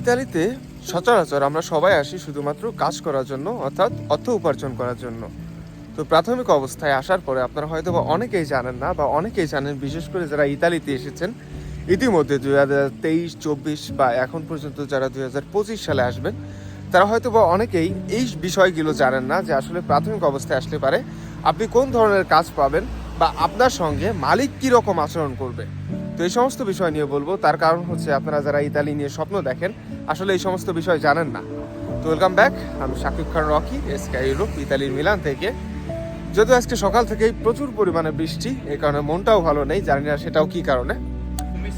ইতালিতে সচরাচর আমরা সবাই আসি শুধুমাত্র কাজ করার জন্য, অর্থাৎ অর্থ উপার্জন করার জন্য। তো প্রাথমিক অবস্থায় আসার পরে আপনারা হয়তো বা অনেকেই জানেন না বা অনেকেই জানেন, বিশেষ করে যারা ইতালিতে এসেছেন, ইতিমধ্যে দুই হাজার তেইশ, চব্বিশ বা এখন পর্যন্ত যারা দুই হাজার পঁচিশ সালে আসবেন, তারা হয়তো বা অনেকেই এই বিষয়গুলো জানেন না যে আসলে প্রাথমিক অবস্থায় আসলে পারে আপনি কোন ধরনের কাজ পাবেন বা আপনার সঙ্গে মালিক কী রকম আচরণ করবে। তো এই সমস্ত বিষয় নিয়ে বলব। তার কারণ হচ্ছে আপনারা যারা ইতালি নিয়ে স্বপ্ন দেখেন, আসলে এই সমস্ত বিষয় জানেন না। তো ওয়েলকাম ব্যাক আমি Shakib Khan Rocky Sky Europe ইতালির মিলান থেকে। যদিও আজকে সকাল থেকেই প্রচুর পরিমাণে বৃষ্টি এই কারণে মনটাও ভালো নেই, জানি না সেটাও কি কারণে।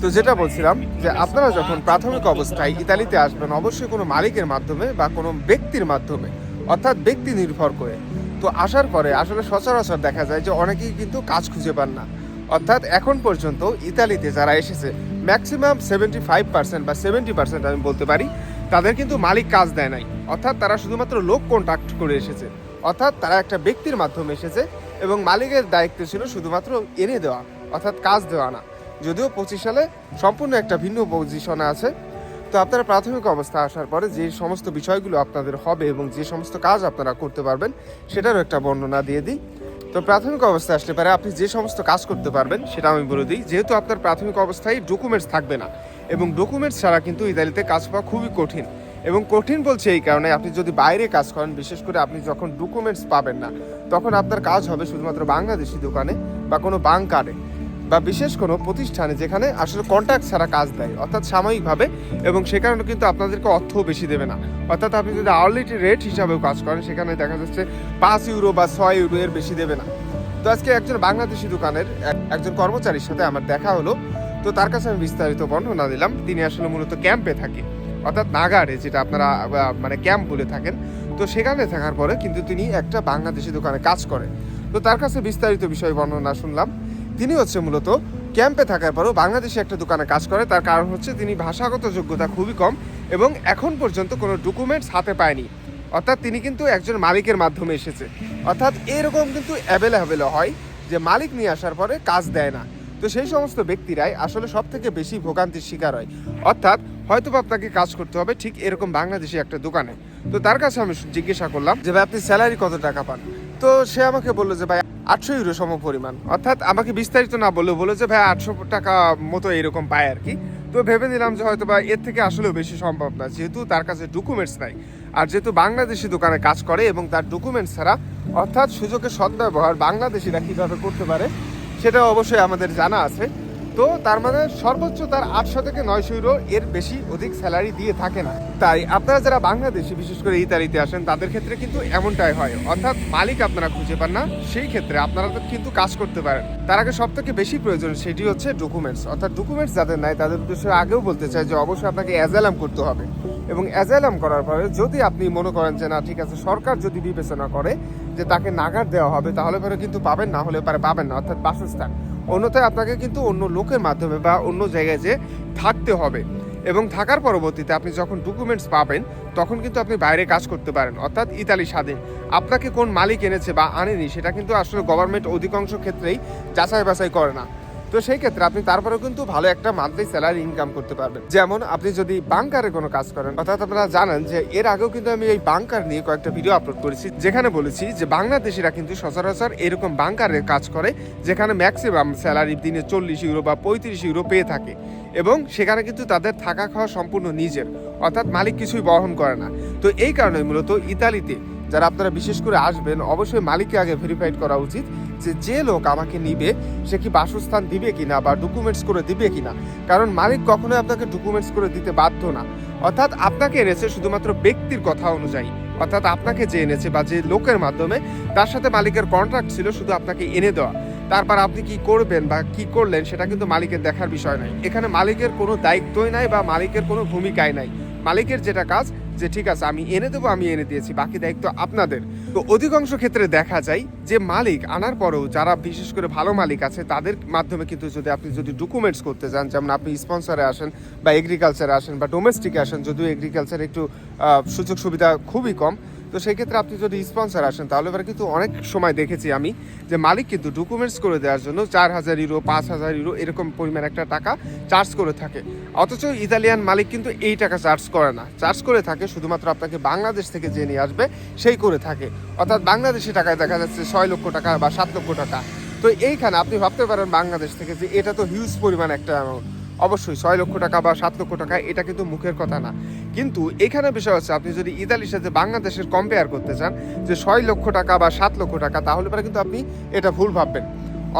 তো যেটা বলছিলাম যে আপনারা যখন প্রাথমিক অবস্থায় ইতালিতে আসবেন, অবশ্যই কোনো মালিকের মাধ্যমে বা কোনো ব্যক্তির মাধ্যমে, অর্থাৎ ব্যক্তি নির্ভর করে। তো আসার পরে আসলে সচরাচর দেখা যায় যে অনেকেই কিন্তু কাজ খুঁজে পান না। অর্থাৎ এখন পর্যন্ত ইতালিতে যারা এসেছে ম্যাক্সিমাম সেভেন্টি ফাইভ পার্সেন্ট বা সেভেন্টি পার্সেন্ট আমি বলতে পারি, তাদের কিন্তু মালিক কাজ দেয় নাই। অর্থাৎ তারা শুধুমাত্র লোক কন্ট্যাক্ট করে এসেছে। অর্থাৎ তারা একটা ব্যক্তির মাধ্যমে এসেছে এবং মালিকের দায়িত্ব ছিল শুধুমাত্র এনে দেওয়া, অর্থাৎ কাজ দেওয়া না। যদিও পঁচিশ সালে সম্পূর্ণ একটা ভিন্ন পজিশনে আছে। তো আপনারা প্রাথমিক অবস্থা আসার পরে যে সমস্ত বিষয়গুলো আপনাদের হবে এবং যে সমস্ত কাজ আপনারা করতে পারবেন, সেটারও একটা বর্ণনা দিয়ে দিই। তো প্রাথমিক অবস্থায় আসলে পারে আপনি যে সমস্ত কাজ করতে পারবেন, সেটা আমি বলে দিই। যেহেতু আপনার প্রাথমিক অবস্থায় ডকুমেন্টস থাকবে না, এবং ডকুমেন্টস ছাড়া কিন্তু ইতালিতে কাজ পাওয়া খুবই কঠিন, এবং কঠিন বলছে এই কারণে আপনি যদি বাইরে কাজ করেন, বিশেষ করে আপনি যখন ডকুমেন্টস পাবেন না, তখন আপনার কাজ হবে শুধুমাত্র বাংলাদেশি দোকানে বা কোনো বাংকারে বা বিশেষ কোনো প্রতিষ্ঠানে যেখানে আসলে কন্ট্যাক্ট ছাড়া কাজ দেয়, অর্থাৎ সাময়িকভাবে, এবং সে কারণে কিন্তু আপনাদেরকে অর্থও বেশি দেবে না। অর্থাৎ আপনি যদি আওয়ারলি রেট হিসাবেও কাজ করেন, সেখানে দেখা যাচ্ছে পাঁচ ইউরো বা ছয় ইউরো এর বেশি দেবে না। তো আজকে একজন বাংলাদেশি দোকানের এক- একজন কর্মচারীর সাথে আমার দেখা হলো। তো তার কাছে আমি বিস্তারিত বর্ণনা দিলাম। তিনি আসলে মূলত ক্যাম্পে থাকে, অর্থাৎ নাগারে যেটা আপনারা মানে ক্যাম্প বলে থাকেন। তো সেখানে থাকার পরে কিন্তু তিনি একটা বাংলাদেশি দোকানে কাজ করেন। তো তার কাছে বিস্তারিত বিষয় বর্ণনা শুনলাম। তিনি হচ্ছে মূলত ক্যাম্পে থাকার পরেও বাংলাদেশে একটা দোকানে কাজ করে। তার কারণ হচ্ছে তিনি ভাষাগত যোগ্যতা খুবই কম এবং এখন পর্যন্ত কোনো ডকুমেন্টস হাতে পায়নি। অর্থাৎ তিনি কিন্তু একজন মালিকের মাধ্যমে এসেছে। অর্থাৎ এরকম কিন্তু অ্যাভেলেবেল হয় যে মালিক নিয়ে আসার পরে কাজ দেয় না। তো সেই সমস্ত ব্যক্তিরাই আসলে সব থেকে বেশি ভোগান্তির শিকার হয়। অর্থাৎ হয়তো আপনাকে কাজ করতে হবে ঠিক এরকম বাংলাদেশি একটা দোকানে। তো তার কাছে আমি জিজ্ঞাসা করলাম যে, ভাই, আপনি স্যালারি কত টাকা পান? তো সে আমাকে বলল যে, ভাই আটশো ইউরো সম পরিমাণ অর্থাৎ আমাকে বিস্তারিত না বললেও বলো যে, ভাই, আটশো টাকা মতো এরকম পায় আর কি। তো ভেবে নিলাম যে হয়তো বা এর থেকে আসলেও বেশি সম্ভব না। যেহেতু তার কাছে ডকুমেন্টস নাই। আর যেহেতু বাংলাদেশি দোকানে কাজ করে এবং তার ডকুমেন্টস ছাড়া, অর্থাৎ সুযোগের সদ্ব্যবহার বাংলাদেশিরা কীভাবে করতে পারে সেটা অবশ্যই আমাদের জানা আছে। তো তার মানে সর্বোচ্চ তার আটশো থেকে নয়শো ইউরো এর বেশি অধিক স্যালারি দিয়ে থাকে না। তাই আপনারা যারা বাংলাদেশে, বিশেষ করে ইতালিতে আসেন, তাদের ক্ষেত্রে কিন্তু এমনটাই হয়। অর্থাৎ মালিক আপনারা খুঁজে পান না, সেই ক্ষেত্রে আপনারা তো কিন্তু কাজ করতে পারেন। তার আগে সব থেকে বেশি প্রয়োজন সেটি হচ্ছে ডকুমেন্টস অর্থাৎ ডকুমেন্টস যাদের নাই, তাদের উদ্দেশ্যে আগেও বলতে চাই যে অবশ্যই আপনাকে অ্যাজালাম করতে হবে। এবং অ্যাজালাম করার পরে যদি আপনি মনে করেন যে না, ঠিক আছে, সরকার যদি বিবেচনা করে যে তাকে নাগার দেওয়া হবে, তাহলে পরে কিন্তু পাবেন, না হলে পরে পাবেন না। অর্থাৎ বাসস্থান। অন্যথায় আপনাকে কিন্তু অন্য লোকের মাধ্যমে বা অন্য জায়গায় যে থাকতে হবে। এবং থাকার পরবর্তীতে আপনি যখন ডকুমেন্টস পাবেন, তখন কিন্তু আপনি বাইরে কাজ করতে পারেন, অর্থাৎ ইতালি স্বাধীন। আপনাকে কোন মালিক এনেছে বা আনেনি, সেটা কিন্তু আসলে গভর্নমেন্ট অধিকাংশ ক্ষেত্রেই যাচাই বাছাই করে না। তো সেই ক্ষেত্রে আপনি তারপরেও কিন্তু ভালো একটা মান্থলি স্যালারি ইনকাম করতে পারবেন। যেমন আপনি যদি বাংকারে কোনো কাজ করেন, অর্থাৎ আপনারা জানেন যে এর আগেও কিন্তু আমি এই বাংকার নিয়ে কয়েকটা ভিডিও আপলোড করেছি, যেখানে বলেছি যে বাংলাদেশিরা কিন্তু সচরাচর এরকম বাংকারে কাজ করে, যেখানে ম্যাক্সিমাম স্যালারি দিনে চল্লিশ ইউরো বা পঁয়ত্রিশ ইউরো পেয়ে থাকে এবং সেখানে কিন্তু তাদের থাকা খাওয়া সম্পূর্ণ নিজের, অর্থাৎ মালিক কিছুই বহন করে না। তো এই কারণে মূলত ইতালিতে যারা আপনারা বিশেষ করে আসবেন, অবশ্যই মালিককে আগে ভেরিফাইড করা উচিত যে যে লোক আমাকে নিবে, সে কি বাসস্থান দিবে কিনা বা ডকুমেন্টস করে দিবে কিনা। কারণ মালিক কখনোই আপনাকে ডকুমেন্টস করে দিতে বাধ্য না। অর্থাৎ আপনাকে এনেছে শুধুমাত্র ব্যক্তির কথা অনুযায়ী। অর্থাৎ আপনাকে যে এনেছে বা যে লোকের মাধ্যমে, তার সাথে মালিকের কন্ট্রাক্ট ছিল, শুধু আপনাকে এনে দেওয়া। তারপর আপনি কি করবেন বা কি করলেন, সেটা কিন্তু মালিকের দেখার বিষয় নাই এখানে মালিকের কোনো দায়িত্বই নাই বা মালিকের কোনো ভূমিকাই নাই। মালিকের যেটা কাজ, যে ঠিক আছে, আমি এনে দেবো, আমি এনে দিয়েছি, বাকি দায়িত্ব আপনাদের। তো অধিকাংশ ক্ষেত্রে দেখা যায় যে মালিক আনার পরেও যারা বিশেষ করে ভালো মালিক আছে, তাদের মাধ্যমে কিন্তু যদি আপনি যদি ডকুমেন্টস করতে যান, যেমন আপনি স্পন্সরে আসেন বা এগ্রিকালচারে আসেন বা ডোমেস্টিকে আসেন, যদিও এগ্রিকালচার একটু সুযোগ সুবিধা খুবই কম তো সেই ক্ষেত্রে আপনি যদি স্পন্সর আসেন, তাহলে এবার কিন্তু অনেক সময় দেখেছি আমি যে মালিক কিন্তু ডকুমেন্টস করে দেওয়ার জন্য চার হাজার ইউরো পাঁচ হাজার ইউরো এরকম পরিমাণ একটা টাকা চার্জ করে থাকে। অথচ ইতালিয়ান মালিক কিন্তু এই টাকা চার্জ করে না। চার্জ করে থাকে, শুধুমাত্র আপনাকে বাংলাদেশ থেকে যে নিয়ে আসবে, সেই করে থাকে। অর্থাৎ বাংলাদেশি টাকায় দেখা যাচ্ছে ছয় লক্ষ টাকা বা সাত লক্ষ টাকা। তো এইখানে আপনি ভাবতে পারেন বাংলাদেশ থেকে যে এটা তো হিউজ পরিমাণ একটা অ্যামাউন্ট অবশ্যই ছয় লক্ষ টাকা বা সাত লক্ষ টাকা, এটা কিন্তু মুখের কথা না। কিন্তু এখানে বিষয় হচ্ছে, আপনি যদি ইতালির সাথে বাংলাদেশের কম্পেয়ার করতে চান, যে ছয় লক্ষ টাকা বা সাত লক্ষ টাকা, তাহলে পরে কিন্তু আপনি এটা ভুল ভাববেন।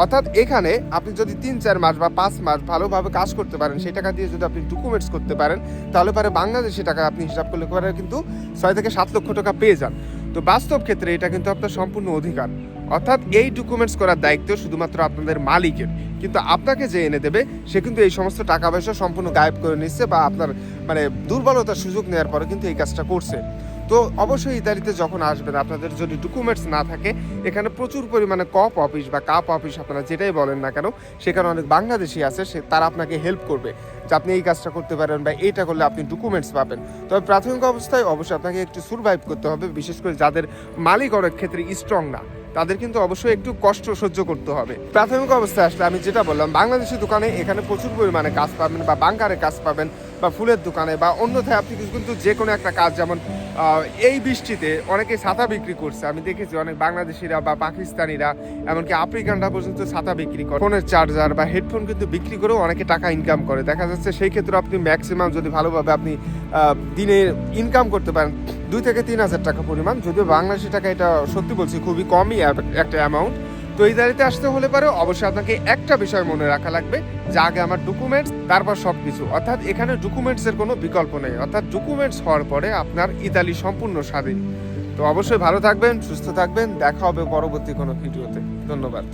অর্থাৎ এখানে আপনি যদি তিন, চার মাস বা পাঁচ মাস ভালোভাবে কাজ করতে পারেন, সেই টাকা দিয়ে যদি আপনি ডকুমেন্টস করতে পারেন, তাহলে পরে বাংলাদেশি টাকা আপনি হিসাব করলে পরে কিন্তু ছয় থেকে সাত লক্ষ টাকা পেয়ে যান। তো বাস্তব ক্ষেত্রে এটা কিন্তু আপনার সম্পূর্ণ অধিকার। অর্থাৎ এই ডকুমেন্টস করার দায়িত্ব শুধুমাত্র আপনাদের মালিকের। কিন্তু আপনাকে যে এনে দেবে, সে কিন্তু এই সমস্ত টাকা পয়সা সম্পূর্ণ গায়েব করে নিচ্ছে বা আপনার মানে দুর্বলতার সুযোগ নেওয়ার পরে কিন্তু এই কাজটা করছে। তো অবশ্যই ইতালিতে যখন আসবেন, আপনাদের যদি ডকুমেন্টস না থাকে, এখানে প্রচুর পরিমাণে কপ অফিস বা কাপ অফিস আপনারা যেটাই বলেন না কেন, সেখানে অনেক বাংলাদেশি আছে, সে তারা আপনাকে হেল্প করবে। যে আপনি এই কাজটা করতে পারেন বা এইটা করলে আপনি ডকুমেন্টস পাবেন। তবে প্রাথমিক অবস্থায় অবশ্যই আপনাকে একটু সুরভাইভ করতে হবে, বিশেষ করে যাদের মালিক অনেক ক্ষেত্রে স্ট্রং না, তাদের কিন্তু অবশ্যই একটু কষ্ট সহ্য করতে হবে। প্রাথমিক অবস্থায় আসলে আমি যেটা বললাম, বাংলাদেশি দোকানে এখানে প্রচুর পরিমাণে কাজ পাবেন বা বাংকারে কাজ পাবেন বা ফুলের দোকানে বা অন্যথায় আপনি কিন্তু যে কোনো একটা কাজ, যেমন এই বৃষ্টিতে অনেকে ছাতা বিক্রি করছে। আমি দেখেছি অনেক বাংলাদেশিরা বা পাকিস্তানিরা, এমনকি আফ্রিকানরা পর্যন্ত ছাতা বিক্রি করে। ফোনের চার্জার বা হেডফোন কিন্তু বিক্রি করেও অনেকে টাকা ইনকাম করে। দেখা যাচ্ছে সেই ক্ষেত্রে আপনি ম্যাক্সিমাম যদি ভালোভাবে আপনি দিনে ইনকাম করতে পারেন, দুই থেকে তিন হাজার টাকা পরিমাণ। যদিও বাংলাদেশি টাকা এটা সত্যি বলছি খুবই কমই একটা অ্যামাউন্ট তো এই দাঁড়িতে আসতে হলে পারে অবশ্যই আপনাকে একটা বিষয় মনে রাখা লাগবে, যা আগে আমার ডকুমেন্টস তারপর সব কিছু অর্থাৎ এখানে ডকুমেন্টসের কোনো বিকল্প নেই। অর্থাৎ ডকুমেন্টস হওয়ার পরে আপনার ইতালি সম্পূর্ণ স্বাধীন। তো অবশ্যই ভালো থাকবেন, সুস্থ থাকবেন। দেখা হবে পরবর্তী কোনো ভিডিওতে। ধন্যবাদ।